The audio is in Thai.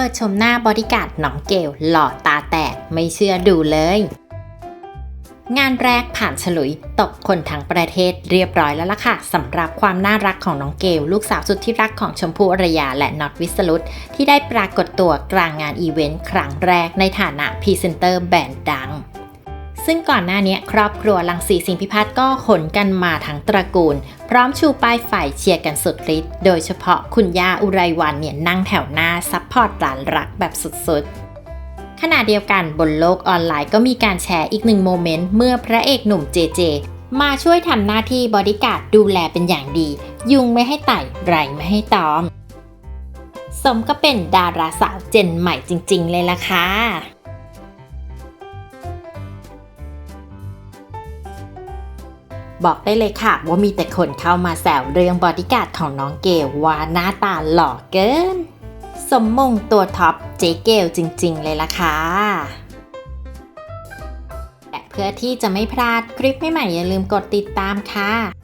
เปิดชมหน้าบอดี้การ์ดน้องเกลหล่อตาแตกไม่เชื่อดูเลย งานแรกผ่านฉลุยตกคนทั้งประเทศเรียบร้อยแล้วล่ะค่ะสำหรับความน่ารักของน้องเกลลูกสาวสุดที่รักของชมพู่อรยาและน็อตวิสรุตที่ได้ปรากฏตัวกลางงานอีเวนต์ครั้งแรกในฐานะพรีเซนเตอร์แบรนด์ดัง ซึ่งก่อนหน้านี้ครอบครัวลังสีสิงพิพัฒน์ก็ขนกันมาทั้งตระกูล พร้อมชูป้ายไฟเชียร์กันสุดฤทธิ์โดยเฉพาะคุณย่าอุไรวันเนี่ยนั่งแถวหน้าซัพพอร์ตหลานรักแบบสุดๆขณะเดียวกันบนโลกออนไลน์ก็มีการแชร์อีกหนึ่งโมเมนต์เมื่อพระเอกหนุ่มเจเจ มาช่วยทำหน้าที่บอดี้การ์ดดูแลเป็นอย่างดี ยุงไม่ให้ไต่ไรไม่ให้ตอม สมก็เป็นดาราสาวเจนใหม่จริง ๆ เลยล่ะค่ะ บอกได้เลยค่ะ ว่ามีแต่คนเข้ามาแซวเรื่องบอดี้การ์ดของน้องเกลว่าหน้าตาหล่อเกิน สมมงตัวท็อปเจ๊เกลจริง ๆ เลยล่ะค่ะและเพื่อที่จะไม่พลาดคลิปใหม่ๆอย่าลืมกดติดตามค่ะ